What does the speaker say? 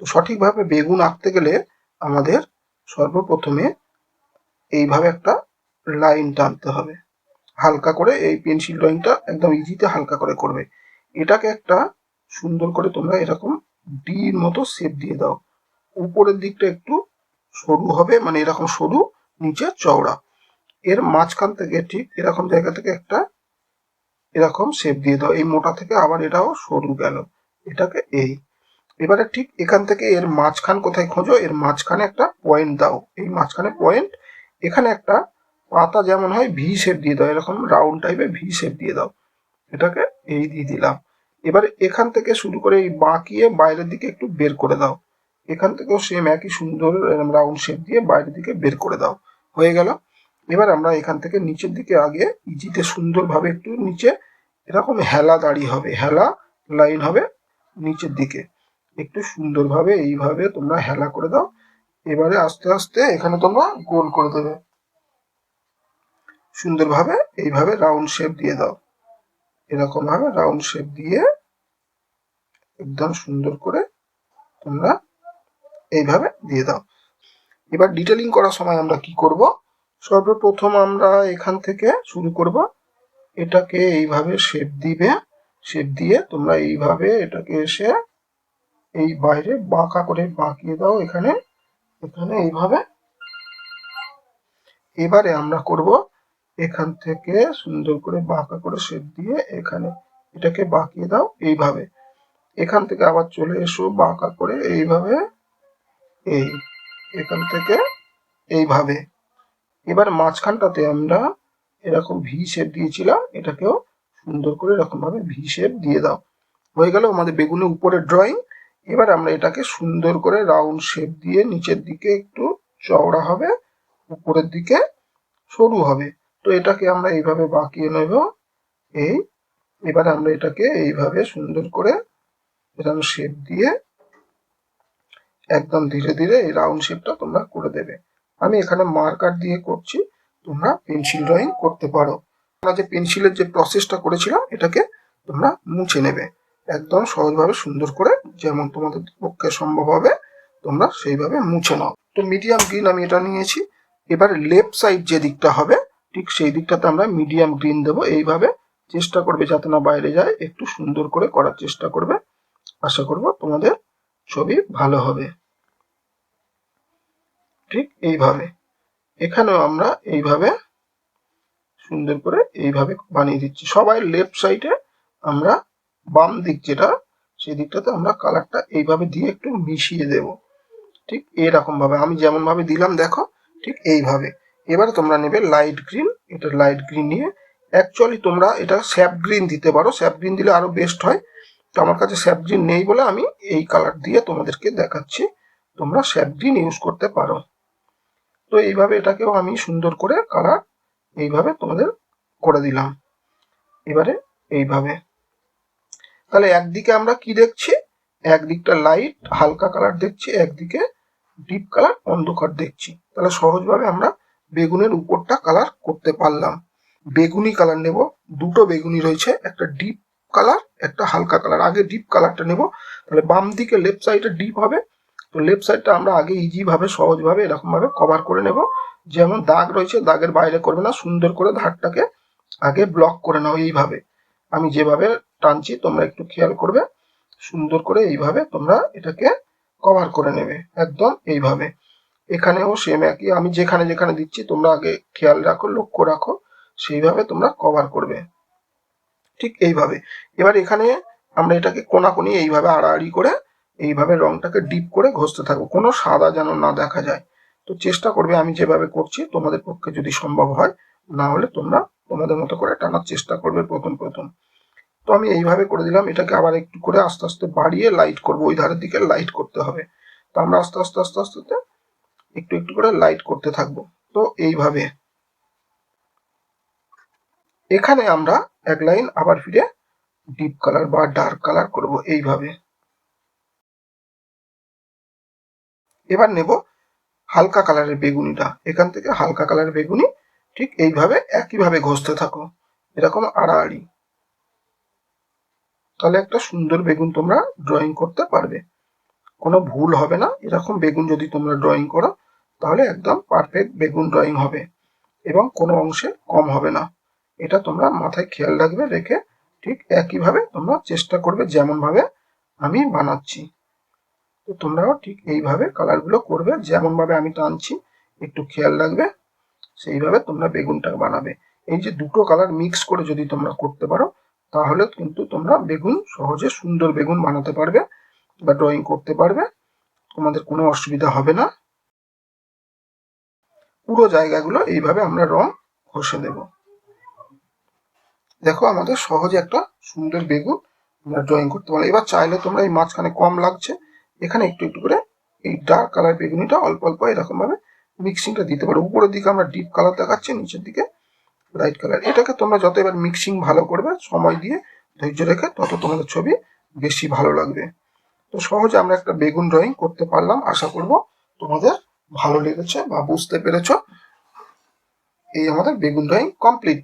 তো সঠিকভাবে বেগুন আঁকতে গেলে আমাদের সর্বপ্রথমে এইভাবে একটা লাইন টানতে হবে। হালকা করে এই পেন্সিল ড্রয়িংটা একদম ইজিতে হালকা করে করবে। এটাকে একটা সুন্দর করে তোমরা এরকম ডির মতো শেপ দিয়ে দাও। উপরের দিকটা একটু সরু হবে মানে এরকম সরু, নিচে চওড়া। এর মাঝখান থেকে ঠিক এরকম জায়গা থেকে একটা এরকম শেপ দিয়ে দাও। এই মোটা থেকে আবার এটাও সরু গেল। এটাকে এই এবারে ঠিক এখান থেকে এর মাঝখান কোথায় খোঁজো? এর মাঝখানে একটা পয়েন্ট দাও। এই মাঝখানে পয়েন্ট এখানে একটা পাতা যেমন হয় ভি শেপ দিয়ে দাও, এরকম রাউন্ড টাইপের ভি শেপ দিয়ে দাও। এটাকে এই দিয়ে দিলাম। এবার এখান থেকে শুরু করে এই বাঁকিয়ে বাইরের দিকে একটু বের করে দাও। এখান থেকেও সেম একই সুন্দর রাউন্ড শেপ দিয়ে বাইরের দিকে বের করে দাও। হয়ে গেল। এবার আমরা এখান থেকে নিচের দিকে আগে ইজিতে সুন্দরভাবে একটু নিচে এরকম হেলা দাড়ি হবে, হেলা লাইন হবে নিচের দিকে। একটু সুন্দরভাবে এইভাবে তোমরা হেলা করে দাও। এবারে আস্তে আস্তে এখানে তোমরা গোল করে দেবে। সুন্দরভাবে এইভাবে রাউন্ড শেপ দিয়ে দাও। এরকম ভাবে রাউন্ড শেপ দিয়ে একদম সুন্দর করে তোমরা এইভাবে দিয়ে দাও। এবার ডিটেলিং করার সময় আমরা কি করব? সর্বপ্রথম আমরা এখান থেকে শুরু করব। এটাকে এইভাবে শেপ দিবে। শেপ দিয়ে তোমরা এইভাবে এটাকে এসে এই বাইরে বাঁকা করে বাঁকিয়ে দাও এখানে। এখানে এইভাবে। এবারে আমরা করব এখান থেকে সুন্দর করে বাঁকা করে শেপ দিয়ে এখানে এটাকে বাঁকিয়ে দাও এইভাবে। এখান থেকে আবার চলে এসো বাঁকা করে এইভাবে। এই, এখান থেকে এইভাবে। এবার মাঝখানটাতে আমরা এরকম ভি শেপ দিয়েছিলাম, এটাকেও সুন্দর করে এরকম ভাবে ভি শেপ দিয়ে দাও। হয়ে গেল আমাদের বেগুনের উপরের ড্রয়িং এবার আমরা এটাকে সুন্দর করে রাউন্ড শেপ দিয়ে নিচের দিকে একটু চওড়া হবে, উপরের দিকে সরু হবে। তো এটাকে আমরা এইভাবে বাঁকিয়ে নেব। এই, এবার আমরা এটাকে এইভাবে সুন্দর করে এরকম শেপ দিয়ে একদম ধীরে ধীরে এই রাউন্ড শেপটা তোমরা করে দেবে। আমি এখানে মার্কার দিয়ে করছি, তোমরা পেন্সিল ড্রয়িং করতে পারো। আমরা যে পেন্সিলের যে প্রসেসটা করেছিলাম, এটাকে তোমরা মুছে নেবে। একদম সহজভাবে সুন্দর করে যেমন তোমাদের পক্ষে সম্ভব হবে, তোমরা সেইভাবে মুছে নাও। তো মিডিয়াম গ্রিন আমি এটা নিয়েছি। এবার লেফট সাইড যে দিকটা হবে, ঠিক সেই দিকটাতে আমরা মিডিয়াম গ্রিন দেবো। এইভাবে চেষ্টা করবে যাতে না বাইরে যায়, একটু সুন্দর করে করার চেষ্টা করবে। আশা করব তোমাদের ছবি ভালো হবে। ঠিক এইভাবে। এখানেও আমরা এইভাবে সুন্দর করে এইভাবে বানিয়ে দিচ্ছি। সবাই লেফট সাইডে আমরা বাম দিক যেটা, সেই দিকটাতে আমরা কালারটা এইভাবে দিয়ে একটু মিশিয়ে দেব। ঠিক এরকম ভাবে আমি যেমন ভাবে দিলাম, দেখো, ঠিক এইভাবে। এবারে তোমরা নেবে লাইট গ্রিন এটা লাইট গ্রিন নিয়ে অ্যাকচুয়ালি তোমরা এটা স্যাপ গ্রিন দিতে পারো। স্যাপ গ্রিন দিলে আরও বেস্ট হয়। তো আমার কাছে স্যাপ গ্রিন নেই বলে আমি এই কালার দিয়ে তোমাদেরকে দেখাচ্ছি। তোমরা স্যাপ গ্রিন ইউজ করতে পারো। তো এইভাবে এটাকেও আমি সুন্দর করে কালার এইভাবে তোমাদের করে দিলাম। এবারে এইভাবে। তাহলে একদিকে আমরা কি দেখছি? একদিকটা লাইট হালকা কালার দেখছি, একদিকে ডিপ কালার অন্ধকার দেখছি। তাহলে সহজভাবে আমরা বেগুনের উপরটা কালার করতে পারলাম। বেগুনি কালার নেব, দুটো বেগুনি রয়েছে, একটা ডিপ কালার একটা হালকা কালার আগে ডিপ কালারটা নেব, তাহলে বাম দিকে লেফট সাইডে ডিপ হবে। তো লেফট সাইডটা আমরা আগে ইজি ভাবে সহজভাবে এরকম ভাবে কভার করে নেব। যেমন দাগ রয়েছে, দাগের বাইরে করবে না, সুন্দর করে ধারটাকে আগে ব্লক করে নাও এইভাবে। আমি যেভাবে টানছি, তোমরা একটু খেয়াল করবে। সুন্দর করে এইভাবে তোমরা এটাকে কভার করে নেবে, একদম এইভাবে। এখানেও সেম একই, আমি যেখানে যেখানে দিচ্ছি, তোমরা আগে খেয়াল রাখো, লক্ষ্য রাখো, সেইভাবে তোমরা কভার করবে। ঠিক এইভাবে। এবার এখানে আমরা এটাকে কোনাকুনি এইভাবে আড়াআড়ি করে এইভাবে রংটাকে ডিপ করে ঘষতে থাকব। কোনো সাদা যেন না দেখা যায়। তো চেষ্টা করবে আমি যেভাবে করছি, তোমাদের পক্ষে যদি সম্ভব হয়, না হলে তোমরা তোমাদের মতো করে টানার চেষ্টা করবে প্রথম প্রথম। তো আমি এইভাবে করে দিলাম, এটাকে আবার একটু করে আস্তে আস্তে বাড়িয়ে লাইট করব, ওই ধারের দিকে লাইট করতে হবে। তো আমরা আস্তে আস্তে আস্তে আস্তে একটু একটু করে লাইট করতে থাকব। তো এইভাবে। এখানে আমরা এক লাইন আবার ফিরে ডিপ কালার বা ডার্ক কালার করব এইভাবে। এবার নেব হালকা কালারের বেগুনিটা। এখান থেকে হালকা কালারের বেগুনি ঠিক এইভাবে একইভাবে ঘষতে থাকো। এরকম আড়াআড়ি। তাহলে একটা সুন্দর বেগুন তোমরা ড্রয়িং করতে পারবে। কোনো ভুল হবে না, এরকম বেগুন যদি তোমরা ড্রয়িং করো, তাহলে একদম পারফেক্ট বেগুন ড্রয়িং হবে এবং কোনো অংশে কম হবে না। এটা তোমরা মাথায় খেয়াল রাখবে, রেখে ঠিক একইভাবে তোমরা চেষ্টা করবে যেমনভাবে আমি বানাচ্ছি। তো তোমরাও ঠিক এইভাবে কালারগুলো করবে, যেমনভাবে আমি টানছি, একটু খেয়াল রাখবে, সেইভাবে তোমরা বেগুনটা বানাবে। এই যে দুটো কালার মিক্স করে যদি তোমরা করতে পারো তাহলে কিন্তু তোমরা বেগুন সহজে সুন্দর বেগুন বানাতে পারবে বা ড্রয়িং করতে পারবে। তোমাদের কোনো অসুবিধা হবে না। পুরো জায়গাগুলো এইভাবে আমরা রং ঘষে দেব। দেখো আমাদের সহজে একটা সুন্দর বেগুন আমরা ড্রয়িং করতে পারো এবার চাইলে তোমরা এই মাঝখানে কম লাগছে। এখানে একটু একটু করে এই ডার্ক কালার বেগুনিটা অল্প অল্প এরকম ভাবে মিক্সিংটা দিতে পারো। উপরের দিকে আমরা ডিপ কালার দেখাচ্ছি, নিচের দিকে ব্রাইট কালার এটাকে তোমরা যত এবার মিক্সিং ভালো করবে, সময় দিয়ে ধৈর্য রেখে তত তোমাদের ছবি বেশি ভালো লাগবে। তো সহজে আমরা একটা বেগুন ড্রয়িং করতে পারলাম, আশা করব তোমাদের ভালো লেগেছে বা বুঝতে পেরেছ। এই আমাদের বেগুন ড্রয়িং কমপ্লিট